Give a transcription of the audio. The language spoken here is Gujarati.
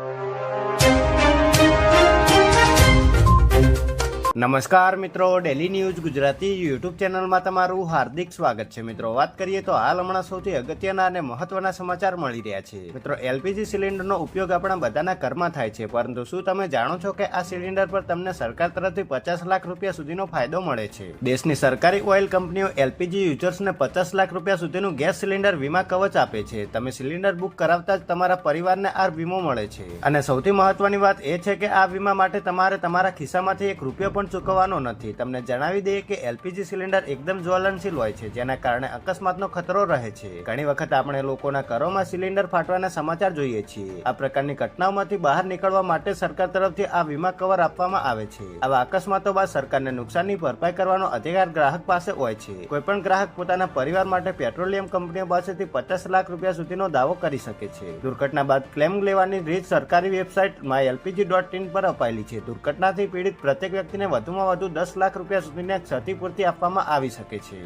you. નમસ્કાર મિત્રો ડેલી ન્યૂઝ ગુજરાતી યુટ્યુબ ચેનલમાં તમારું હાર્દિક સ્વાગત છે. મિત્રો, વાત કરીએ તો હાલ હમણાં સૌથી અગત્યના અને મહત્વના સમાચાર મળી રહ્યા છે. મિત્રો એલપીજી સિલિન્ડરનો ઉપયોગ આપણા બધાના ઘરમાં થાય છે. પરંતુ શું તમે જાણો છો કે આ સિલિન્ડર પર તમને સરકાર તરફથી પચાસ લાખ રૂપિયા સુધીનો ફાયદો મળે છે? દેશની સરકારી ઓઇલ કંપનીઓ એલપીજી યુઝર્સને પચાસ લાખ રૂપિયા સુધીનું ગેસ સિલિન્ડર વીમા કવચ આપે છે. તમે સિલિન્ડર બુક કરાવતા જ તમારા પરિવારને આ વીમો મળે છે. અને સૌથી મહત્વની વાત એ છે કે આ વીમા માટે તમારે તમારા ખિસ્સામાંથી એક રૂપિયો પણ ચૂકવવાનો નથી. તમને જણાવી દઈએ કે એલપીજી સિલિન્ડર એકદમ જ્વલનશીલ હોય છે, જેના કારણે અકસ્માતનો ખતરો રહે છે. ઘણી વખત આપણે લોકોના ઘરોમાં સિલિન્ડર ફાટવાના સમાચાર જોઈએ છીએ. આ પ્રકારની ઘટનાઓમાંથી બહાર નીકળવા માટે સરકાર તરફથી આ વીમા કવર આપવામાં આવે છે. આવા અકસ્માતો બાદ સરકારને નુકસાનની ભરપાઈ કરવાનો અધિકાર ગ્રાહક પાસે હોય છે. કોઈ પણ ગ્રાહક પોતાના પરિવાર માટે પેટ્રોલિયમ કંપનીઓ પાસેથી પચાસ લાખ રૂપિયા સુધીનો દાવો કરી શકે છે. દુર્ઘટના બાદ ક્લેમ લેવાની રીત સરકારી website my LPG dot in પર અપાયેલી છે. દુર્ઘટનાથી પીડિત પ્રત્યેક વ્યક્તિને વધુમાં વધુ દસ લાખ રૂપિયા સુધીની ક્ષતિપૂર્તિ આપવામાં આવી શકે છે.